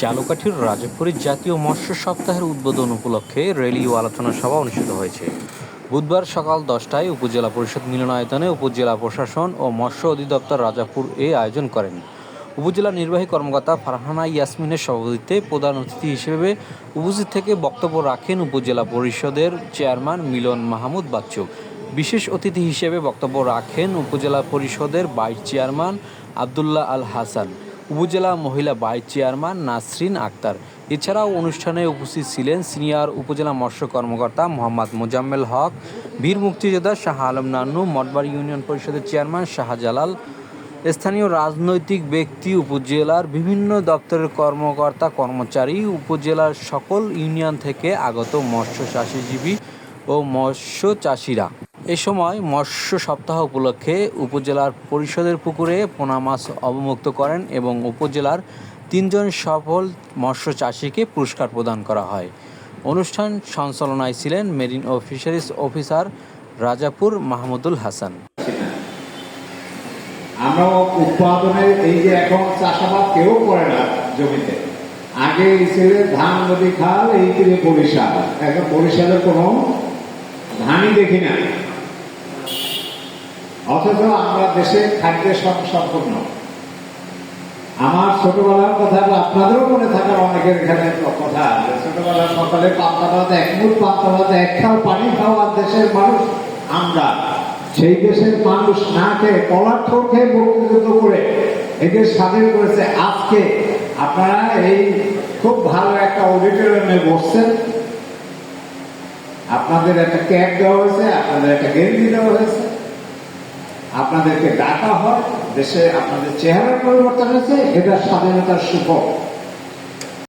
জালুকাঠির রাজাপুরী জাতীয় মৎস্য সপ্তাহের উদ্বোধন উপলক্ষে রেলি ও আলোচনা সভা অনুষ্ঠিত হয়েছে। বুধবার সকাল দশটায় উপজেলা পরিষদ মিলনায়তনে উপজেলা প্রশাসন ও মৎস্য অধিদপ্তর রাজাপুর এ আয়োজন করেন। উপজেলা নির্বাহী কর্মকর্তা ফারহানা ইয়াসমিনের সভাপতিত্বে প্রধান অতিথি হিসেবে উপস্থিত থেকে বক্তব্য রাখেন উপজেলা পরিষদের চেয়ারম্যান মিলন মাহমুদ বাচ্চু। বিশেষ অতিথি হিসেবে বক্তব্য রাখেন উপজেলা পরিষদের ভাইস চেয়ারম্যান আবদুল্লাহ আল হাসান। উপজেলা মহিলা ভাইস চেয়ারম্যান নাসরিন আক্তার। এছাড়াও অনুষ্ঠানে উপস্থিত ছিলেন সিনিয়র উপজেলা মৎস্য কর্মকর্তা মোহাম্মদ মোজাম্মেল হক, বীর মুক্তিযোদ্ধা শাহ আলম নান্নু, মঠবাড়ি ইউনিয়ন পরিষদের চেয়ারম্যান শাহজালাল, স্থানীয় রাজনৈতিক ব্যক্তি, উপজেলার বিভিন্ন দপ্তরের কর্মকর্তা, কর্মচারী, উপজেলার সকল ইউনিয়ন থেকে আগত মৎস্য চাষিজীবী ও মৎস্য চাষিরা। এ সময় মৎস্য সপ্তাহ উপলক্ষে উপজেলার পরিষদের পুকুরে পোনা মাছ অবমুক্ত করেন এবং উপজেলার তিনজন সফল মৎস্য চাষিকে পুরস্কার প্রদান করা হয়। অনুষ্ঠান সঞ্চালনায় ছিলেন মেরিন ও ফিশারিজ অফিসার রাজাপুর মাহমুদুল হাসান। আমরা উৎপাদনের এই যে এখন চাষাবাদ কেউ করে না জমিতে। আগে ধান, নদী, খাল, এই তীরে এখন ধানই দেখি না অথচ আমরা দেশে খাদ্যের সব সম্পূর্ণ। আমার ছোটবেলার কথা আপনাদেরও মনে থাকার অনেকের এখানে কথা ছোটবেলার সকালে পান্তা ভাত এক মুঠ পান্তা ভাত এক খাও পানি খাওয়ার দেশের মানুষ আমরা। সেই দেশের মানুষ না খেয়ে ঠোর খেয়ে মুক্তিযুদ্ধ করে এদের স্বাধীন করেছে আজকে। আপনারা এই খুব ভালো একটা অডিটোরিয়ামে বসছেন। আপনাদের একটা ক্যাব দেওয়া হয়েছে, আপনাদের একটা গেঞ্জি দেওয়া হয়েছে। আপনাদেরকে ডাকা হয় দেশে আপনাদের চেহারা পরিবর্তন হয়েছে এটা স্বাধীনতার সুফল।